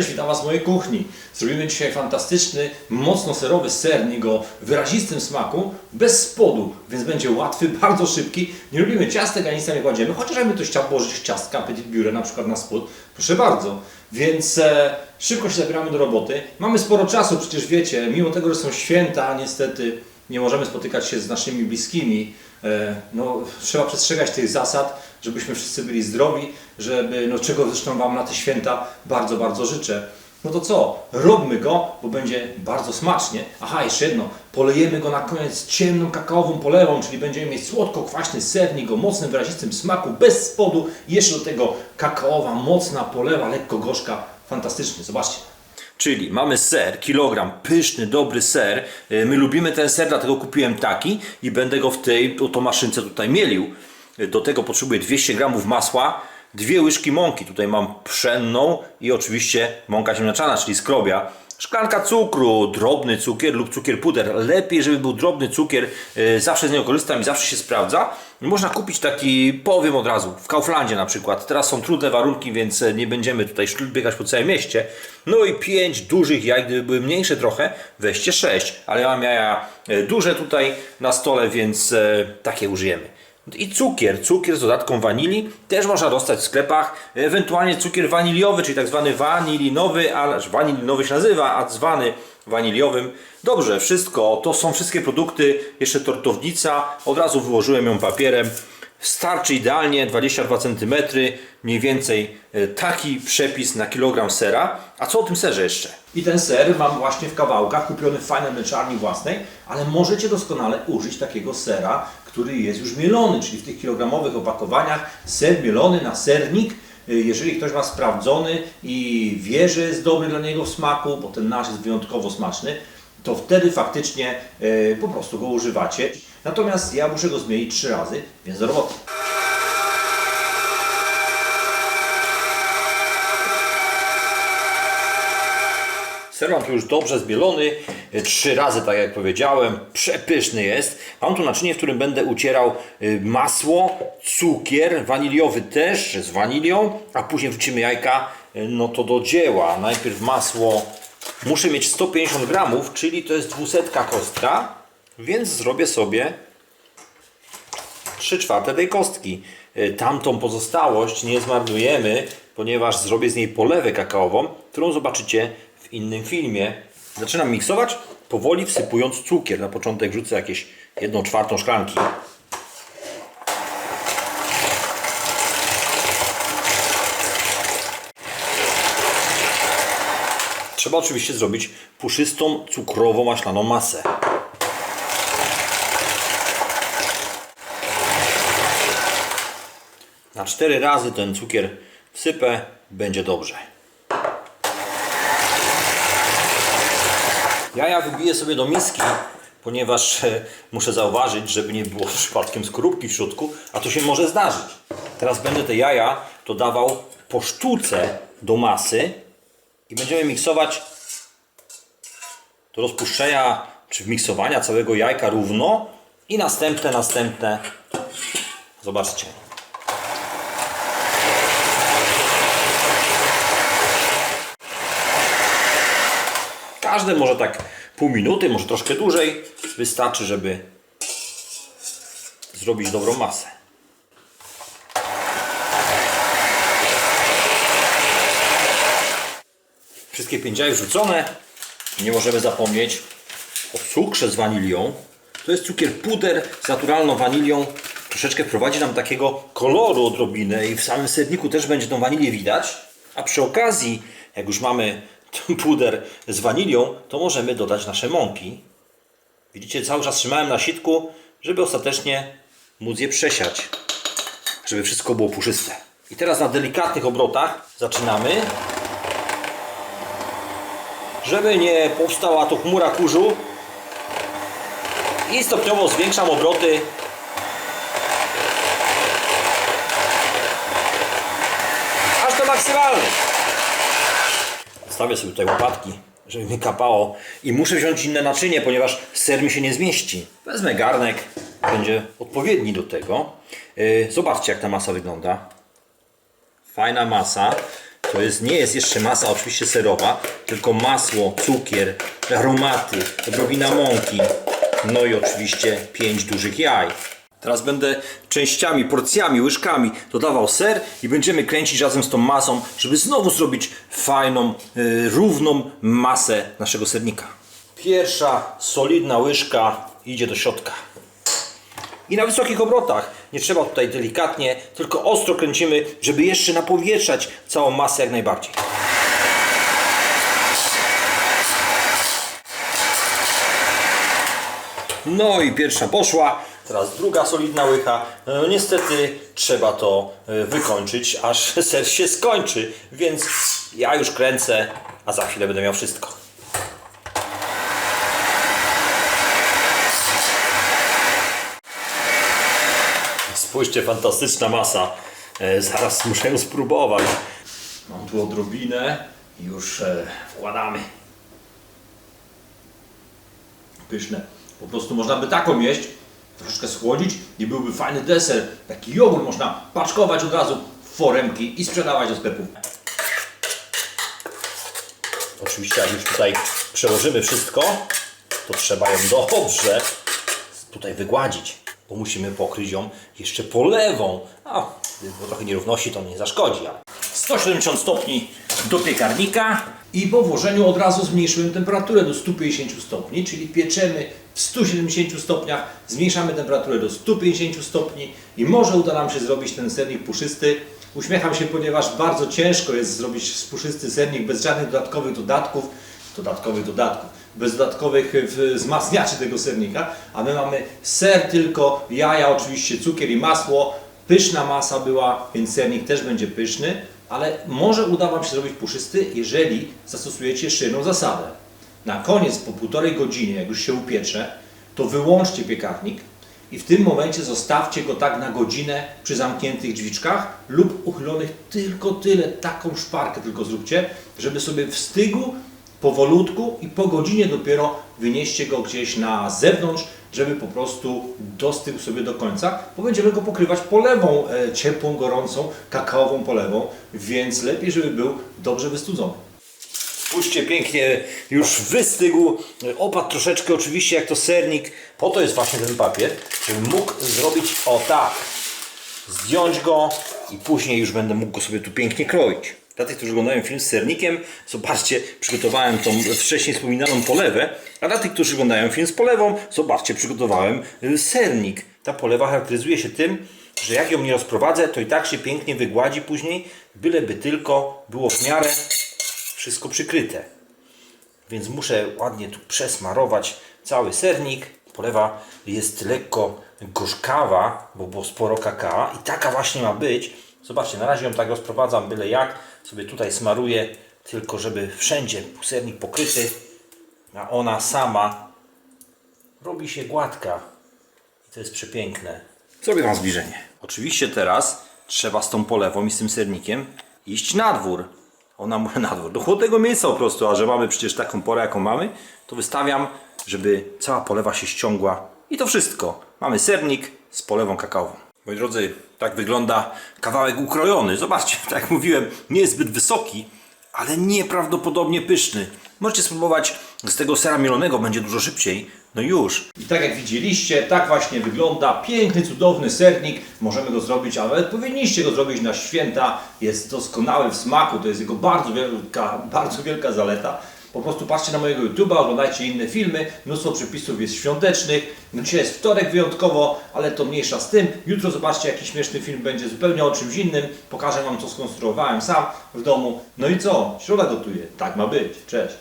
Cześć, witam Was w mojej kuchni. Zrobimy dzisiaj fantastyczny, mocno serowy sernik o wyrazistym smaku, bez spodu, więc będzie łatwy, bardzo szybki. Nie lubimy ciastek, ani sam nie kładziemy, chociaż jakby ktoś chciał położyć ciastka petit biurę na przykład na spód, proszę bardzo. Więc e, szybko się zabieramy do roboty. Mamy sporo czasu, przecież wiecie, mimo tego, że są święta, niestety nie możemy spotykać się z naszymi bliskimi. E, no, trzeba przestrzegać tych zasad, żebyśmy wszyscy byli zdrowi, żeby, no czego zresztą Wam na te święta bardzo, bardzo życzę. No to co? Róbmy go, bo będzie bardzo smacznie. Aha, jeszcze jedno. Polejemy go na koniec ciemną kakaową polewą, czyli będziemy mieć słodko-kwaśny sernik o mocnym, wyrazistym smaku, bez spodu. Jeszcze do tego kakaowa, mocna polewa, lekko gorzka. Fantastycznie, zobaczcie. Czyli mamy ser, kilogram, pyszny, dobry ser. E, My lubimy ten ser, dlatego kupiłem taki i będę go w tej oto maszynce tutaj mielił. E, Do tego potrzebuję 200 gramów masła, dwie łyżki mąki. Tutaj mam pszenną i oczywiście mąka ziemniaczana, czyli skrobia. Szklanka cukru, drobny cukier lub cukier puder. Lepiej, żeby był drobny cukier. e, Zawsze z niego korzystam i zawsze się sprawdza. Można kupić taki, powiem od razu, w Kauflandzie na przykład. Teraz są trudne warunki, więc e, nie będziemy tutaj biegać po całym mieście. No i pięć dużych jaj, gdyby były mniejsze trochę, weźcie sześć. Ale ja mam jaja e, duże tutaj na stole, więc takie użyjemy. I cukier, cukier z dodatką wanilii też można dostać w sklepach. Ewentualnie cukier waniliowy, czyli tak zwany wanilinowy, ale wanilinowy się nazywa, a zwany waniliowym. Dobrze, wszystko, to są wszystkie produkty. Jeszcze tortownica, od razu wyłożyłem ją papierem. Starczy idealnie 22 cm, mniej więcej e, taki przepis na kilogram sera. A co o tym serze jeszcze? I ten ser mam właśnie w kawałkach, kupiony w fajnej mleczarni własnej, ale możecie doskonale użyć takiego sera, który jest już mielony, czyli w tych kilogramowych opakowaniach ser mielony na sernik. Y, Jeżeli ktoś ma sprawdzony i wie, że jest dobry dla niego w smaku, bo ten nasz jest wyjątkowo smaczny, to wtedy faktycznie e, po prostu go używacie. Natomiast ja muszę go zmienić trzy razy, więc do roboty. Ser mam tu już dobrze zbielony, e, trzy razy tak jak powiedziałem, przepyszny jest. Mam tu naczynie, w którym będę ucierał y, masło, cukier, waniliowy też z wanilią, a później wrzucimy jajka, y, no to do dzieła. Najpierw masło muszę mieć 150 gramów, czyli to jest 200 kostka, więc zrobię sobie 3 czwarte tej kostki. Y, Tamtą pozostałość nie zmarnujemy, ponieważ zrobię z niej polewę kakaową, którą zobaczycie w innym filmie. Zaczynam miksować, powoli wsypując cukier. Na początek wrzucę jakieś 1 czwartą szklanki. Trzeba oczywiście zrobić puszystą, cukrowo-maślaną masę. Na cztery razy ten cukier wsypę, będzie dobrze. Jaja wybiję sobie do miski, ponieważ e, muszę zauważyć, żeby nie było przypadkiem skorupki w środku, a to się może zdarzyć. Teraz będę te jaja dodawał po sztuce do masy i będziemy miksować do rozpuszczenia czy miksowania całego jajka równo i następne, następne. Zobaczcie. Każde może tak pół minuty, może troszkę dłużej. Wystarczy, żeby zrobić dobrą masę. Wszystkie pięć wrzucone. Nie możemy zapomnieć o cukrze z wanilią. To jest cukier puder z naturalną wanilią. Troszeczkę wprowadzi nam takiego koloru odrobinę i w samym serniku też będzie tą wanilię widać. A przy okazji, jak już mamy puder z wanilią, to możemy dodać nasze mąki. Widzicie, cały czas trzymałem na sitku, żeby ostatecznie móc je przesiać. Żeby wszystko było puszyste. I teraz na delikatnych obrotach zaczynamy. Żeby nie powstała to chmura kurzu. I stopniowo zwiększam obroty. Aż do maksymalnych. Stawię sobie tutaj łopatki, żeby mi kapało. I muszę wziąć inne naczynie, ponieważ ser mi się nie zmieści. Wezmę garnek, będzie odpowiedni do tego. Yy, Zobaczcie, jak ta masa wygląda. Fajna masa. To jest, nie jest jeszcze masa oczywiście serowa, tylko masło, cukier, aromaty, odrobina mąki, no i oczywiście 5 dużych jaj. Teraz będę częściami, porcjami, łyżkami dodawał ser i będziemy kręcić razem z tą masą, żeby znowu zrobić fajną, y, równą masę naszego sernika. Pierwsza solidna łyżka idzie do środka. I na wysokich obrotach. Nie trzeba tutaj delikatnie, tylko ostro kręcimy, żeby jeszcze napowietrzać całą masę jak najbardziej. No i pierwsza poszła, teraz druga solidna łycha. No niestety trzeba to e, wykończyć, aż ser się skończy, więc ja już kręcę, a za chwilę będę miał wszystko. Spójrzcie, fantastyczna masa. E, Zaraz muszę ją spróbować. Mam tu odrobinę i już wkładamy. Pyszne. Po prostu można by taką jeść, troszeczkę schłodzić i byłby fajny deser. Taki jogurt można paczkować od razu w foremki i sprzedawać do sklepów. Oczywiście jak już tutaj przełożymy wszystko, to trzeba ją dobrze tutaj wygładzić, bo musimy pokryć ją jeszcze polewą. A, bo trochę nierówności to nie zaszkodzi, ale 170 stopni do piekarnika. I po włożeniu od razu zmniejszyłem temperaturę do 150 stopni, czyli pieczemy w 170 stopniach, zmniejszamy temperaturę do 150 stopni i może uda nam się zrobić ten sernik puszysty. Uśmiecham się, ponieważ bardzo ciężko jest zrobić puszysty sernik bez żadnych dodatkowych dodatków, dodatkowych dodatków, bez dodatkowych e, wzmacniaczy tego sernika, a my mamy ser tylko, jaja oczywiście, cukier i masło, pyszna masa była, więc sernik też będzie pyszny, ale może uda Wam się zrobić puszysty, jeżeli zastosujecie jedną zasadę. Na koniec, po półtorej godzinie, jak już się upiecze, to wyłączcie piekarnik i w tym momencie zostawcie go tak na godzinę przy zamkniętych drzwiczkach lub uchylonych tylko tyle, taką szparkę tylko zróbcie, żeby sobie wstygł powolutku i po godzinie dopiero wynieście go gdzieś na zewnątrz, żeby po prostu dostygł sobie do końca, bo będziemy go pokrywać polewą e, ciepłą, gorącą, kakaową polewą, więc lepiej, żeby był dobrze wystudzony. Spójrzcie, pięknie już wystygł. Opadł troszeczkę oczywiście jak to sernik. Po to jest właśnie ten papier, żebym mógł zrobić o tak. Zdjąć go i później już będę mógł go sobie tu pięknie kroić. Dla tych, którzy oglądają film z sernikiem, zobaczcie, przygotowałem tą wcześniej wspominaną polewę, a dla tych, którzy oglądają film z polewą, zobaczcie, przygotowałem y, sernik. Ta polewa charakteryzuje się tym, że jak ją nie rozprowadzę, to i tak się pięknie wygładzi później, byleby tylko było w miarę wszystko przykryte. Więc muszę ładnie tu przesmarować cały sernik. Polewa jest lekko gorzkawa, bo było sporo kakao i taka właśnie ma być. Zobaczcie, na razie ją tak rozprowadzam byle jak. Sobie tutaj smaruję, tylko żeby wszędzie sernik pokryty, a ona sama robi się gładka. I to jest przepiękne. Zrobię Wam zbliżenie. Oczywiście teraz trzeba z tą polewą i z tym sernikiem iść na dwór. Ona mówi na dwór. Do chłodnego miejsca po prostu, a że mamy przecież taką porę jaką mamy, to wystawiam, żeby cała polewa się ściągła. I to wszystko. Mamy sernik z polewą kakaową. Moi drodzy, tak wygląda kawałek ukrojony. Zobaczcie, tak jak mówiłem, nie jest zbyt wysoki, ale nieprawdopodobnie pyszny. Możecie spróbować z tego sera mielonego, będzie dużo szybciej. No już. I tak jak widzieliście, tak właśnie wygląda piękny, cudowny sernik. Możemy go zrobić, a nawet powinniście go zrobić na święta. Jest doskonały w smaku, to jest jego bardzo wielka, bardzo wielka zaleta. Po prostu patrzcie na mojego YouTube'a, oglądajcie inne filmy, mnóstwo przepisów jest świątecznych. No dzisiaj jest wtorek wyjątkowo, ale to mniejsza z tym. Jutro zobaczcie jaki śmieszny film będzie zupełnie o czymś innym. Pokażę Wam co skonstruowałem sam w domu. No i co? Środa gotuje. Tak ma być. Cześć.